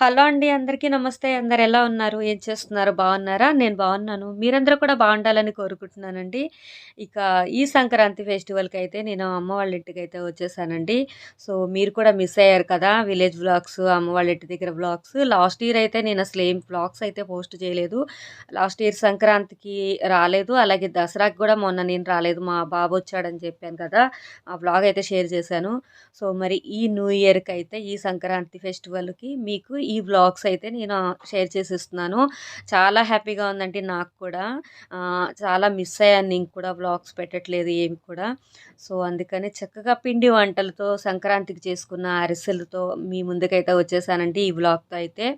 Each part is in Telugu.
హలో అండి అందరికీ నమస్తే. అందరు ఎలా ఉన్నారు? ఏం చేస్తున్నారు? బాగున్నారా? నేను బాగున్నాను. మీరందరూ కూడా బాగుండాలని కోరుకుంటున్నానండి. ఇక ఈ సంక్రాంతి ఫెస్టివల్కి అయితే నేను అమ్మ వాళ్ళ ఇంటికి అయితే వచ్చేసానండి. సో మీరు కూడా మిస్ అయ్యారు కదా విలేజ్ బ్లాగ్స్ అమ్మ వాళ్ళ ఇంటి దగ్గర బ్లాగ్స్ లాస్ట్ ఇయర్ అయితే నేను అసలు ఏం బ్లాగ్స్ అయితే పోస్ట్ చేయలేదు. లాస్ట్ ఇయర్ సంక్రాంతికి రాలేదు. అలాగే దసరాకి కూడా మొన్న నేను రాలేదు. మా బాబు వచ్చాడని చెప్పాను కదా ఆ బ్లాగ్ అయితే షేర్ చేశాను. సో మరి ఈ న్యూ ఇయర్కి అయితే ఈ సంక్రాంతి ఫెస్టివల్కి మీకు ఈ వ్లాగ్స్ అయితే నేను షేర్ చేసిస్తున్నాను. చాలా హ్యాపీగా ఉందండి నాకు కూడా. చాలా మిస్ అయ్యాను నేను కూడా వ్లాగ్స్ పెట్టట్లేదు ఏమి కూడా. సో అందుకని చక్కగా పిండి వంటలతో సంక్రాంతికి చేసుకున్న అరిసెలతో మీ ముందుకైతే వచ్చేసానండి ఈ వ్లాగ్తో అయితే.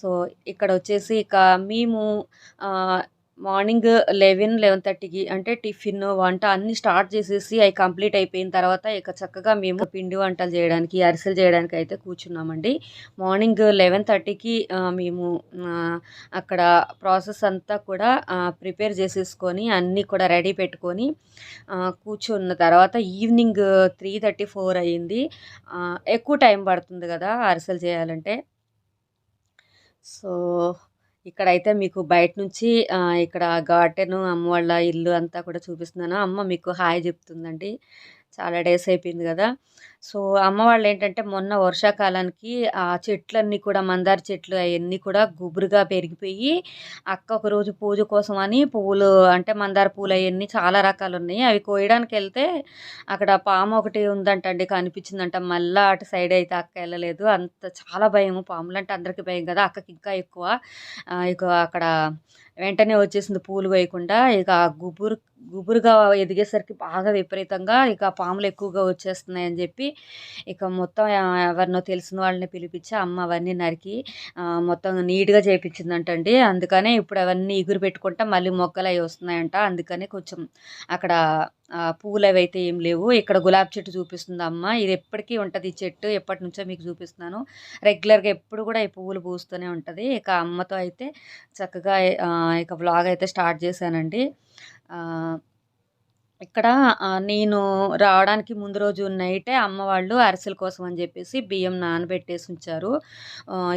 సో ఇక్కడ వచ్చేసి ఇక మేము మార్నింగ్ లెవెన్ లెవెన్ థర్టీకి అంటే టిఫిన్ వంట అన్నీ స్టార్ట్ చేసేసి అవి కంప్లీట్ అయిపోయిన తర్వాత ఇక చక్కగా మేము పిండి వంటలు చేయడానికి అరిసెలు చేయడానికి అయితే కూర్చున్నామండి. మార్నింగ్ లెవెన్ థర్టీకి మేము అక్కడ ప్రాసెస్ అంతా కూడా ప్రిపేర్ చేసేసుకొని అన్నీ కూడా రెడీ పెట్టుకొని కూర్చున్న తర్వాత ఈవినింగ్ త్రీ థర్టీ ఫోర్ అయ్యింది. ఎక్కువ టైం పడుతుంది కదా అరిసెలు చేయాలంటే. సో ఇక్కడైతే మీకు బయట నుంచి ఇక్కడ గార్డెన్ అమ్మ వాళ్ళ ఇల్లు అంతా కూడా చూపిస్తున్నాను. అమ్మ మీకు హాయ్ చెప్తుందండి. చాలా డేస్ అయిపోయింది కదా. సో అమ్మ వాళ్ళు ఏంటంటే మొన్న వర్షాకాలానికి ఆ చెట్లన్నీ కూడా మందార చెట్లు అవన్నీ కూడా గుబురుగా పెరిగిపోయి అక్క ఒకరోజు పూజ కోసం అని పువ్వులు అంటే మందార పూలు అవన్నీ చాలా రకాలు ఉన్నాయి అవి కోయడానికి వెళ్తే అక్కడ పాము ఒకటి ఉందంటండి కనిపించిందంట. మళ్ళీ అటు సైడ్ అయితే అక్క వెళ్ళలేదు. అంత చాలా భయం పాములు అంటే అందరికీ భయం కదా అక్కకి ఇంకా ఎక్కువ. ఇక అక్కడ వెంటనే వచ్చేసింది పూలు వేయకుండా ఇక గుబురు గుబురుగా ఎదిగేసరికి బాగా విపరీతంగా ఇక పాములు ఎక్కువగా వచ్చేస్తున్నాయని చెప్పి ఇక మొత్తం ఎవరినో తెలిసిన వాళ్ళని పిలిపించి అమ్మ అవన్నీ నరికి మొత్తం నీట్గా చేయించిందంటండి అందుకనే ఇప్పుడు అవన్నీ ఎగురు పెట్టుకుంటా మళ్ళీ మొక్కలు అవి వస్తున్నాయంట. అందుకనే కొంచెం అక్కడ పువ్వులు అవి అయితే ఏం లేవు. ఇక్కడ గులాబీ చెట్టు చూపిస్తుంది అమ్మ. ఇది ఎప్పటికీ ఉంటుంది ఈ చెట్టు. ఎప్పటి నుంచో మీకు చూపిస్తున్నాను. రెగ్యులర్గా ఎప్పుడు కూడా ఈ పువ్వులు పూస్తూనే ఉంటుంది. ఇక అమ్మతో అయితే చక్కగా ఇక వ్లాగ్ అయితే స్టార్ట్ చేశానండి. ఇక్కడ నేను రావడానికి ముందు రోజు నైటే అమ్మ వాళ్ళు అరిసెల కోసం అని చెప్పేసి బియ్యం నానబెట్టేసి ఉంచారు.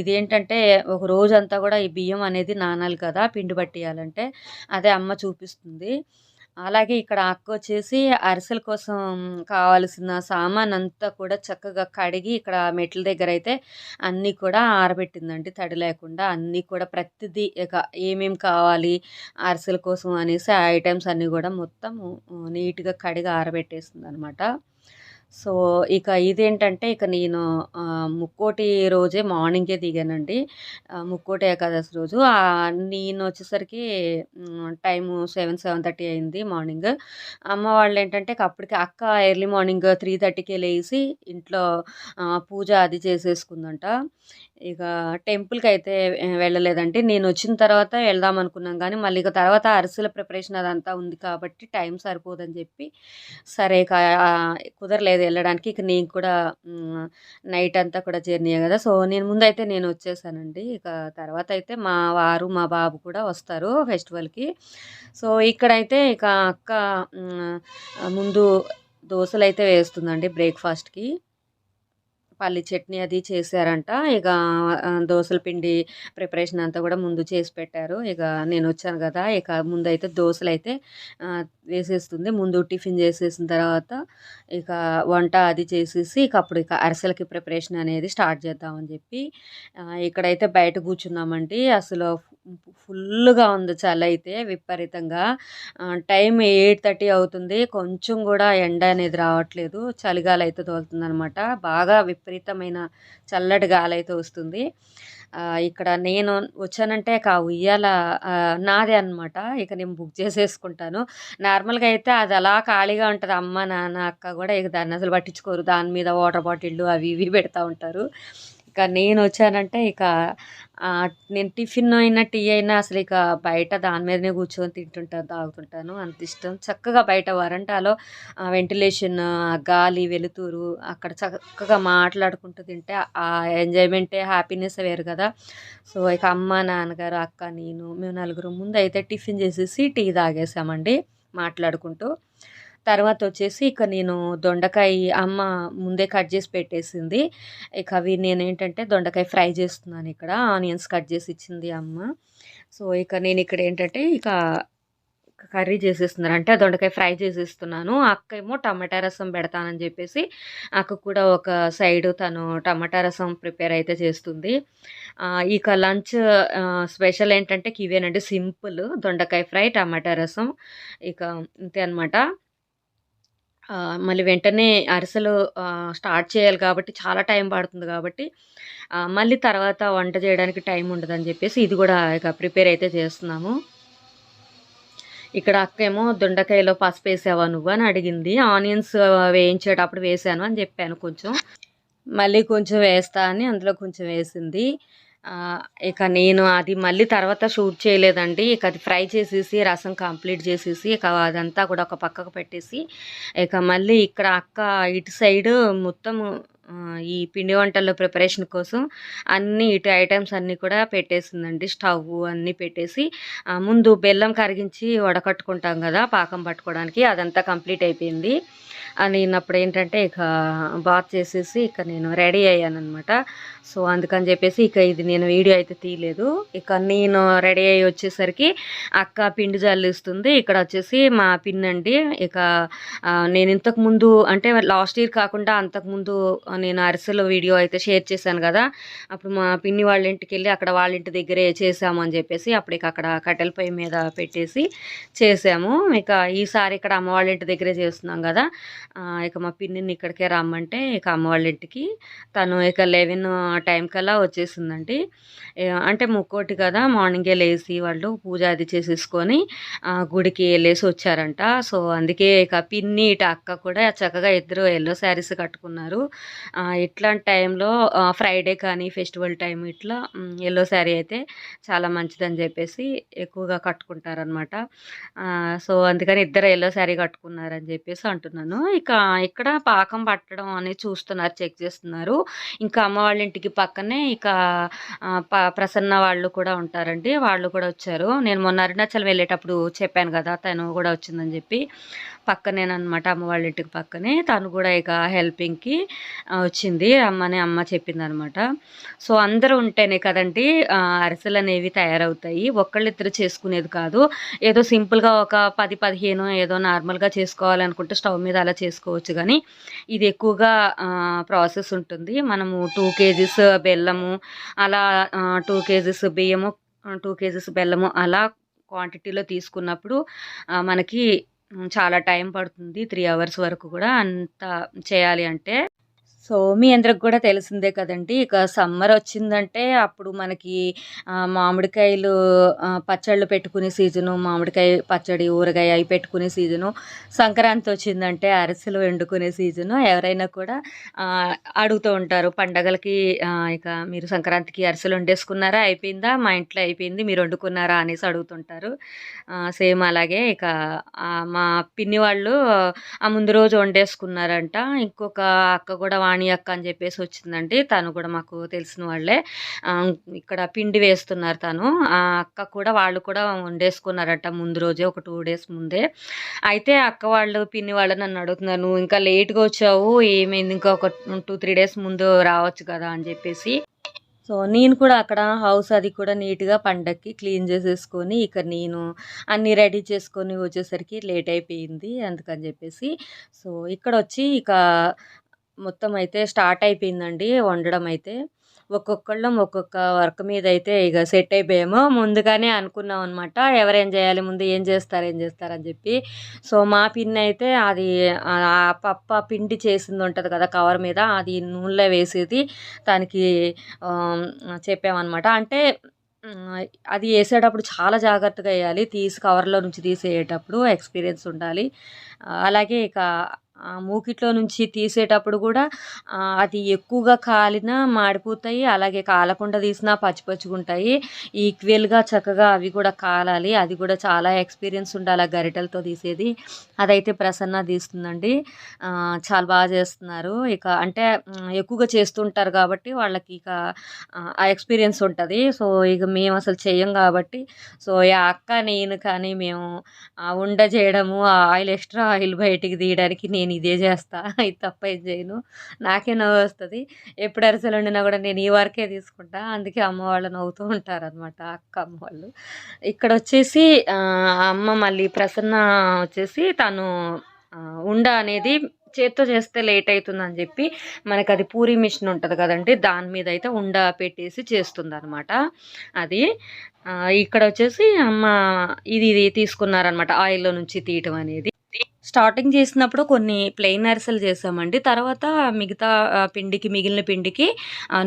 ఇదేంటంటే ఒక రోజంతా కూడా ఈ బియ్యం అనేది నానాలి కదా పిండి పట్టేయాలంటే. అదే అమ్మ చూపిస్తుంది. అలాగే ఇక్కడ అక్క వచ్చేసి అరిసెల కోసం కావాల్సిన సామాన్ అంతా కూడా చక్కగా కడిగి ఇక్కడ మెట్ల దగ్గర అయితే అన్నీ కూడా ఆరబెట్టిందండి. తడి లేకుండా అన్నీ కూడా ప్రతిదీ ఇక ఏమేమి కావాలి అరిసెల కోసం అనేసి ఆ ఐటమ్స్ అన్నీ కూడా మొత్తం నీట్గా కడిగి ఆరబెట్టేసింది అనమాట సో ఇక ఇదేంటంటే ఇక నేను ముక్కోటి రోజే మార్నింగే దిగానండి. ముక్కోటి ఏకాదశి రోజు. నేను వచ్చేసరికి టైము సెవెన్ సెవెన్ థర్టీ అయింది మార్నింగ్. అమ్మ వాళ్ళు ఏంటంటే అప్పటికి అక్క ఎర్లీ మార్నింగ్ త్రీ థర్టీకే లేచి ఇంట్లో పూజ అది చేసేసుకుందంట. ఇక టెంపుల్కి అయితే వెళ్ళలేదండి. నేను వచ్చిన తర్వాత వెళ్దాం అనుకున్నాం కానీ మళ్ళీ ఇక తర్వాత అరిసెల ప్రిపరేషన్ అదంతా ఉంది కాబట్టి టైం సరిపోదని చెప్పి సరే ఇక కుదరలేదు వెళ్ళడానికి. ఇక నేను కూడా నైట్ అంతా కూడా జర్నీ కదా. సో నేను ముందైతే నేను వచ్చేసానండి. ఇక తర్వాత అయితే మా వారు మా బాబు కూడా వస్తారు ఫెస్టివల్కి. సో ఇక్కడైతే ఇక అక్క ముందు దోశలు అయితే వేస్తుందండి బ్రేక్ఫాస్ట్కి. పల్లి చట్నీ అది చేశారంట. ఇక దోశల పిండి ప్రిపరేషన్ అంతా కూడా ముందు చేసి పెట్టారు. ఇక నేను వచ్చాను కదా ఇక ముందు అయితే దోశలు అయితే వేసేస్తుంది ముందు టిఫిన్ చేసేసిన తర్వాత ఇక వంట అది చేసేసి ఇక అప్పుడు ఇక అరిసెలకి ప్రిపరేషన్ అనేది స్టార్ట్ చేద్దామని చెప్పి ఇక్కడైతే బయట కూర్చున్నామండి. అసలు ఫుల్గా ఉంది చలి అయితే విపరీతంగా. టైం ఎయిట్ థర్టీ అవుతుంది. కొంచెం కూడా ఎండ అనేది రావట్లేదు. చలిగాలి అయితే తోలుతుంది అనమాట బాగా విపరీతమైన చల్లటి గాలి అయితే వస్తుంది. ఇక్కడ నేను వచ్చానంటే ఇక ఉయ్యాల నాదే అనమాట ఇక నేను బుక్ చేసేసుకుంటాను. నార్మల్గా అయితే అది అలా ఖాళీగా ఉంటుంది. అమ్మ నాన్న అక్క కూడా ఇక దాన్ని అసలు పట్టించుకోరు. దాని మీద వాటర్ బాటిళ్ళు అవి ఇవి పెడతా ఉంటారు. ఇక నేను వచ్చానంటే ఇక నేను టిఫిన్ అయినా టీ అయినా అసలు ఇక బయట దాని మీదనే కూర్చొని తింటుంటాను తాగుతుంటాను. అంత ఇష్టం. చక్కగా బయట వరంటాలో వెంటిలేషన్ గాలి వెలుతురు అక్కడ చక్కగా మాట్లాడుకుంటూ తింటే ఆ ఎంజాయ్మెంటే హ్యాపీనెస్ వేరు కదా. సో ఇక అమ్మ నాన్నగారు అక్క నేను మేము నలుగురు ముందు అయితే టిఫిన్ చేసేసి టీ తాగేసామండి మాట్లాడుకుంటూ. తర్వాత వచ్చేసి ఇక నేను దొండకాయ అమ్మ ముందే కట్ చేసి పెట్టేసింది. ఇక అవి నేను ఏంటంటే దొండకాయ ఫ్రై చేస్తున్నాను ఇక్కడ ఆనియన్స్ కట్ చేసి ఇచ్చింది అమ్మ. సో ఇక నేను ఇక్కడ ఏంటంటే ఇక కర్రీ చేసేస్తున్నారు అంటే దొండకాయ ఫ్రై చేసేస్తున్నాను. అక్క ఏమో టమాటా రసం పెడతానని చెప్పేసి అక్క కూడా ఒక సైడ్ తను టమాటా రసం ప్రిపేర్ అయితే చేస్తుంది. ఇక లంచ్ స్పెషల్ ఏంటంటే ఇవేనండి సింపుల్ దొండకాయ ఫ్రై టమాటా రసం. ఇక ఇంతే అనమాట మళ్ళీ వెంటనే అరిసెలు స్టార్ట్ చేయాలి కాబట్టి చాలా టైం పడుతుంది కాబట్టి మళ్ళీ తర్వాత వంట చేయడానికి టైం ఉండదని చెప్పేసి ఇది కూడా ఇక ప్రిపేర్ అయితే చేస్తున్నాము. ఇక్కడ అక్క ఏమో దొండకాయలో పసుపు వేసావా నువ్వు అని అడిగింది. ఆనియన్స్ వేయించేటప్పుడు వేసాను అని చెప్పాను కొంచెం. మళ్ళీ కొంచెం వేస్తా అని అందులో కొంచెం వేసింది. ఇక నేను అది మళ్ళీ తర్వాత షూట్ చేయలేదండి. ఇక అది ఫ్రై చేసేసి రసం కంప్లీట్ చేసేసి ఇక అదంతా కూడా ఒక పక్కకు పెట్టేసి ఇక మళ్ళీ ఇక్కడ అక్క ఇటు సైడ్ మొత్తం ఈ పిండి వంటల్లో ప్రిపరేషన్ కోసం అన్ని ఇటు ఐటమ్స్ అన్నీ కూడా పెట్టేసిందండి. స్టవ్ అన్నీ పెట్టేసి ముందు బెల్లం కరిగించి వడకట్టుకుంటాం కదా పాకం పట్టుకోవడానికి. అదంతా కంప్లీట్ అయిపోయింది. అని నేను అప్పుడు ఏంటంటే ఇక బాత్ చేసేసి ఇక నేను రెడీ అయ్యాను అనమాట సో అందుకని చెప్పేసి ఇక ఇది నేను వీడియో అయితే తీయలేదు. ఇక నేను రెడీ అయ్యి వచ్చేసరికి అక్క పిండి జల్లిస్తుంది. ఇక్కడ వచ్చేసి మా పిన్ అండి ఇక నేను ఇంతకు ముందు అంటే లాస్ట్ ఇయర్ కాకుండా అంతకుముందు నేను అరిసెల వీడియో అయితే షేర్ చేశాను కదా. అప్పుడు మా పిన్ని వాళ్ళ ఇంటికి వెళ్ళి అక్కడ వాళ్ళ ఇంటి దగ్గరే చేసాము అని చెప్పేసి అప్పుడు ఇక అక్కడ కట్టెల పొయ్యి మీద పెట్టేసి చేసాము ఇక ఈసారి ఇక్కడ అమ్మ వాళ్ళ ఇంటి దగ్గరే చేస్తున్నాం కదా. ఇక మా పిన్నిని ఇక్కడికే రమ్మంటే ఇక అమ్మ వాళ్ళ ఇంటికి. తను ఇక లెవెన్ టైం కల్లా వచ్చేసిందండి. అంటే ముక్కోటి కదా మార్నింగే లేచి వాళ్ళు పూజ అది చేసేసుకొని గుడికి వెళ్ళేసి వచ్చారంట. సో అందుకే ఇక పిన్ని ఇటు అక్క కూడా చక్కగా ఇద్దరు ఎల్లో శారీస్ కట్టుకున్నారు. ఇట్లాంటి టైంలో ఫ్రైడే కానీ ఫెస్టివల్ టైం ఇట్లా ఎల్లో శారీ అయితే చాలా మంచిదని చెప్పేసి ఎక్కువగా కట్టుకుంటారనమాట సో అందుకని ఇద్దరు ఎల్లో శారీ కట్టుకున్నారని చెప్పేసి అంటున్నాను. ఇక ఇక్కడ పాకం పట్టడం అనేది చూస్తున్నారు చెక్ చేస్తున్నారు. ఇంకా అమ్మ వాళ్ళ ఇంటికి పక్కనే ఇక ప్రసన్న వాళ్ళు కూడా ఉంటారండి. వాళ్ళు కూడా వచ్చారు. నేను మొన్న అరుణాచలం వెళ్ళేటప్పుడు చెప్పాను కదా తను కూడా వచ్చిందని చెప్పి. పక్కనేనమాట అమ్మ వాళ్ళ ఇంటికి పక్కనే. తను కూడా ఇక హెల్పింగ్కి వచ్చింది. అమ్మనే అమ్మ చెప్పింది అనమాట సో అందరూ ఉంటేనే కదండి అరిసెలు అనేవి తయారవుతాయి. ఒక్కళ్ళిద్దరు చేసుకునేది కాదు. ఏదో సింపుల్గా ఒక పది పదిహేను ఏదో నార్మల్గా చేసుకోవాలనుకుంటే స్టవ్ మీద అలా చేసుకోవచ్చు కానీ ఇది ఎక్కువగా ప్రాసెస్ ఉంటుంది. మనము టూ కేజీస్ బెల్లము అలా టూ కేజీస్ బియ్యము టూ కేజీస్ బెల్లము అలా క్వాంటిటీలో తీసుకున్నప్పుడు మనకి చాలా టైం పడుతుంది త్రీ అవర్స్ వరకు కూడా అంత చేయాలి అంటే. సో మీ అందరికి కూడా తెలిసిందే కదండి. ఇక సమ్మర్ వచ్చిందంటే అప్పుడు మనకి మామిడికాయలు పచ్చళ్ళు పెట్టుకునే సీజను మామిడికాయ పచ్చడి ఊరగాయ అవి పెట్టుకునే సీజను సంక్రాంతి వచ్చిందంటే అరిసెలు వండుకునే సీజను ఎవరైనా కూడా అడుగుతూ ఉంటారు పండగలకి ఇక మీరు సంక్రాంతికి అరిసెలు వండేసుకున్నారా అయిపోయిందా మా ఇంట్లో అయిపోయింది మీరు వండుకున్నారా అనేసి అడుగుతుంటారు. సేమ్ అలాగే ఇక మా పిన్ని వాళ్ళు ఆ ముందు రోజు వండేసుకున్నారంట. ఇంకొక అక్క కూడా వాణి అక్క అని చెప్పేసి వచ్చిందండి. తను కూడా మాకు తెలిసిన వాళ్ళే. ఇక్కడ పిండి వేస్తున్నారు తను. ఆ అక్క కూడా వాళ్ళు కూడా వండేసుకున్నారట ముందు రోజే ఒక టూ డేస్ ముందే. అయితే అక్క వాళ్ళు పిన్ని వాళ్ళు నన్ను అడుగుతున్నారు నువ్వు ఇంకా లేట్గా వచ్చావు ఏమైంది? ఇంకా ఒక టూ త్రీ డేస్ ముందు రావచ్చు కదా? అని చెప్పేసి. సో నేను కూడా అక్కడ హౌస్ అది కూడా నీట్గా పండక్కి క్లీన్ చేసేసుకొని ఇక నేను అన్నీ రెడీ చేసుకొని వచ్చేసరికి లేట్ అయిపోయింది అందుకని చెప్పేసి. సో ఇక్కడ వచ్చి ఇక మొత్తం అయితే స్టార్ట్ అయిపోయిందండి వండడం అయితే ఒక్కొక్కళ్ళం ఒక్కొక్క వర్క్ మీద అయితే ఇక సెట్ అయిపోయాము. ముందుగానే అనుకున్నాం అనమాట ఎవరేం చేయాలి ముందు ఏం చేస్తారు ఏం చేస్తారని చెప్పి. సో మా పిన్ అయితే అది పప్ప పిండి చేసింది ఉంటుంది కదా కవర్ మీద అది నూనెలో వేసేది దానికి చెప్పామన్నమాట. అంటే అది వేసేటప్పుడు చాలా జాగ్రత్తగా వేయాలి. తీసి కవర్లో నుంచి తీసేటప్పుడు ఎక్స్పీరియన్స్ ఉండాలి. అలాగే ఇక మూకిట్లో నుంచి తీసేటప్పుడు కూడా అది ఎక్కువగా కాలినా మాడిపోతాయి అలాగే కాలకుండా తీసినా పచ్చిపచ్చుకుంటాయి. ఈక్వెల్గా ఈక్వల్గా చక్కగా అవి కూడా కాలాలి. అది కూడా చాలా ఎక్స్పీరియన్స్ ఉండాలి ఆ గరిటెలతో తీసేది. అదైతే ప్రసన్న తీస్తుందండి. చాలా బాగా చేస్తున్నారు. ఇక అంటే ఎక్కువగా చేస్తుంటారు కాబట్టి వాళ్ళకి ఇక ఆ, ఎక్స్పీరియన్స్ ఉంటుంది. సో ఇక మేము అసలు చేయం కాబట్టి సో ఈ అక్క నేను కానీ మేము ఉండ చేయడము ఆ ఆయిల్ ఎక్స్ట్రా ఆయిల్ బయటికి తీయడానికి నేను ఇదే చేస్తా ఇది తప్ప ఏం చేయను. నాకే నవ్వు వస్తుంది. ఎప్పుడు అరిసెలు వండినా కూడా నేను ఈ వరకే తీసుకుంటా. అందుకే అమ్మ వాళ్ళు నవ్వుతూ ఉంటారు అనమాట అక్క అమ్మ వాళ్ళు. ఇక్కడ వచ్చేసి అమ్మ మళ్ళీ ప్రసన్న వచ్చేసి తను ఉండ అనేది చేత్తో చేస్తే లేట్ అవుతుందని చెప్పి మనకి అది పూరి మిషన్ ఉంటుంది కదండి దాని మీద అయితే ఉండ పెట్టేసి చేస్తుంది అనమాట అది ఇక్కడ వచ్చేసి అమ్మ ఇది ఇది తీసుకున్నారనమాట ఆయిల్లో నుంచి తీయటం అనేది. స్టార్టింగ్ చేసినప్పుడు కొన్ని ప్లెయిన్ అరిసెలు చేసామండి. తర్వాత మిగతా పిండికి మిగిలిన పిండికి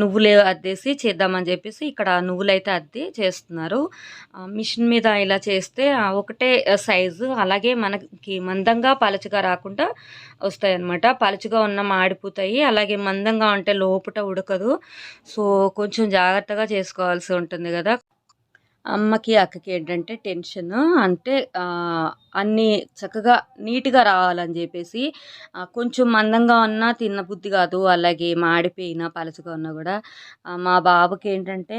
నువ్వులు అద్దేసి చేద్దామని చెప్పేసి ఇక్కడ నువ్వులు అయితే అద్ది చేస్తున్నారు. మిషన్ మీద ఇలా చేస్తే ఒకటే సైజు. అలాగే మనకి మందంగా పలచగా రాకుండా వస్తాయి అన్నమాట పలచగా ఉన్న మాడిపోతాయి. అలాగే మందంగా ఉంటే లోపట ఉడకదు. సో కొంచెం జాగ్రత్తగా చేసుకోవాల్సి ఉంటుంది కదా. అమ్మకి అక్కకి ఏంటంటే టెన్షన్. అంటే అన్నీ చక్కగా నీట్గా రావాలని చెప్పేసి కొంచెం మందంగా ఉన్నా తిన్న బుద్ధి కాదు. అలాగే మాడిపోయినా పలచగా ఉన్నా కూడా. మా బాబుకి ఏంటంటే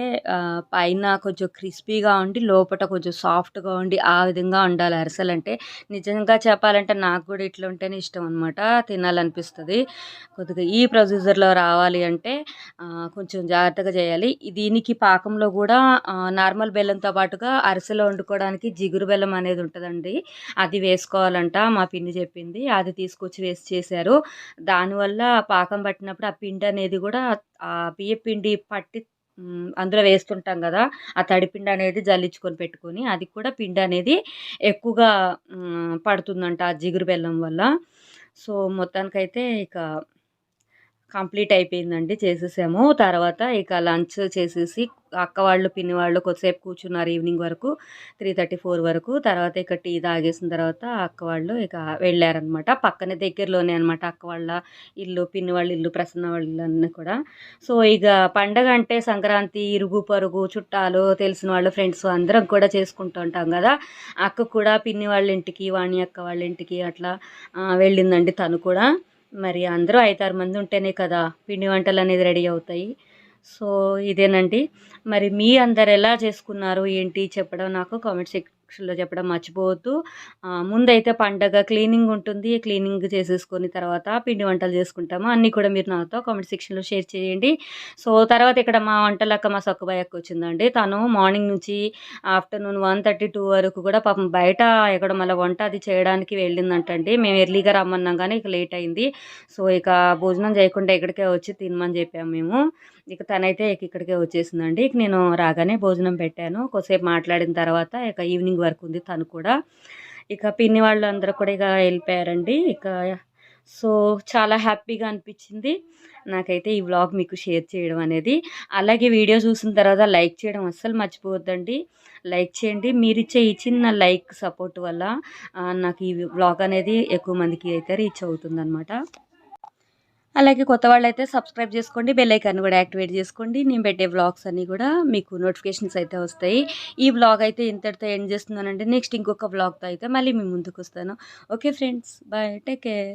పైన కొంచెం క్రిస్పీగా ఉండి లోపల కొంచెం సాఫ్ట్గా ఉండి ఆ విధంగా ఉండాలి అరిసెలు. అంటే నిజంగా చెప్పాలంటే నాకు కూడా ఇట్లా ఉంటేనే ఇష్టం అనమాట తినాలనిపిస్తుంది. కొద్దిగా ఈ ప్రొసీజర్లో రావాలి అంటే కొంచెం జాగ్రత్తగా చేయాలి. దీనికి పాకంలో కూడా నార్మల్ బెల్లం బెల్లంతో పాటుగా అరిసెలో వండుకోవడానికి జిగురు బెల్లం అనేది ఉంటుందండి. అది వేసుకోవాలంట మా పిండి చెప్పింది. అది తీసుకొచ్చి వేసి చేశారు. దానివల్ల పాకం పట్టినప్పుడు ఆ పిండి అనేది కూడా ఆ బియ్య పిండి పట్టి అందులో వేస్తుంటాం కదా ఆ తడిపిండి అనేది జల్లించుకొని పెట్టుకొని అది కూడా పిండి అనేది ఎక్కువగా పడుతుందంట ఆ జిగురు బెల్లం వల్ల. సో మొత్తానికైతే ఇక కంప్లీట్ అయిపోయిందండి చేసేసాము. తర్వాత ఇక లంచ్ చేసేసి అక్క వాళ్ళు పిన్ని వాళ్ళు కొద్దిసేపు కూర్చున్నారు ఈవినింగ్ వరకు త్రీ థర్టీ ఫోర్ వరకు. తర్వాత ఇక టీ తాగేసిన తర్వాత అక్క వాళ్ళు ఇక వెళ్ళారనమాట పక్కనే దగ్గరలోనే అనమాట అక్క వాళ్ళ ఇల్లు పిన్ని వాళ్ళ ఇల్లు ప్రసన్న వాళ్ళ ఇల్లు అన్నీ కూడా. సో ఇక పండగ అంటే సంక్రాంతి ఇరుగు పరుగు చుట్టాలు తెలిసిన వాళ్ళు ఫ్రెండ్స్ అందరం కూడా చేసుకుంటూ ఉంటాం కదా. అక్క కూడా పిన్ని వాళ్ళ ఇంటికి వాణి అక్క వాళ్ళ ఇంటికి అట్లా వెళ్ళిందండి తను కూడా. మరి అందరూ ఐదారు మంది ఉంటేనే కదా పిండి వంటలు అనేది రెడీ అవుతాయి. సో ఇదేనండి. మరి మీ అందరు ఎలా చేసుకున్నారు ఏంటి చెప్పడం నాకు కామెంట్ సెక్షన్లో చెప్పడం మర్చిపోవద్దు. ముందైతే పండగ క్లీనింగ్ ఉంటుంది. క్లీనింగ్ చేసేసుకొని తర్వాత పిండి వంటలు చేసుకుంటాము. అన్నీ కూడా మీరు నాతో కామెంట్ సెక్షన్లో షేర్ చేయండి. సో తర్వాత ఇక్కడ మా వంటలక్క మా సక్కుబాయ్ అక్క వచ్చిందండి. తను మార్నింగ్ నుంచి ఆఫ్టర్నూన్ వన్ థర్టీ టూ వరకు కూడా పాపం బయట ఎక్కడ మళ్ళీ వంట అది చేయడానికి వెళ్ళిందంటండి. మేము ఎర్లీగా రమ్మన్నాం కానీ ఇక లేట్ అయింది. సో ఇక భోజనం చేయకుండా ఇక్కడికే వచ్చి తినమని చెప్పాము మేము. ఇక తనైతే ఇక ఇక్కడికే వచ్చేసిందండి. ఇక నేను రాగానే భోజనం పెట్టాను. కొద్దిసేపు మాట్లాడిన తర్వాత ఇక ఈవినింగ్ వరకు ఉంది తను కూడా. ఇక పిన్ని వాళ్ళు అందరూ కూడా ఇక వెళ్ళిపోయారండి. ఇక సో చాలా హ్యాపీగా అనిపించింది. నాకైతే ఈ వ్లాగ్ మీకు షేర్ చేయడం అనేది. అలాగే వీడియో చూసిన తర్వాత లైక్ చేయడం అస్సలు మర్చిపోవద్దండి. లైక్ చేయండి. మీరు ఇచ్చే ఈ చిన్న లైక్ సపోర్ట్ వల్ల నాకు ఈ వ్లాగ్ అనేది ఎక్కువ మందికి అయితే రీచ్ అవుతుందన్నమాట. అలాగే కొత్త వాళ్ళైతే సబ్స్క్రైబ్ చేసుకోండి బెల్ ఐకాన్ కూడా యాక్టివేట్ చేసుకోండి. నేను పెట్టే వ్లాగ్స్ అన్నీ కూడా మీకు నోటిఫికేషన్స్ అయితే వస్తాయి. ఈ వ్లాగ్ అయితే ఇంతటితో ఎండ్ చేస్తున్నానంటే నెక్స్ట్ ఇంకొక వ్లాగ్తో అయితే మళ్ళీ మీ ముందుకు వస్తాను. Okay friends bye take care.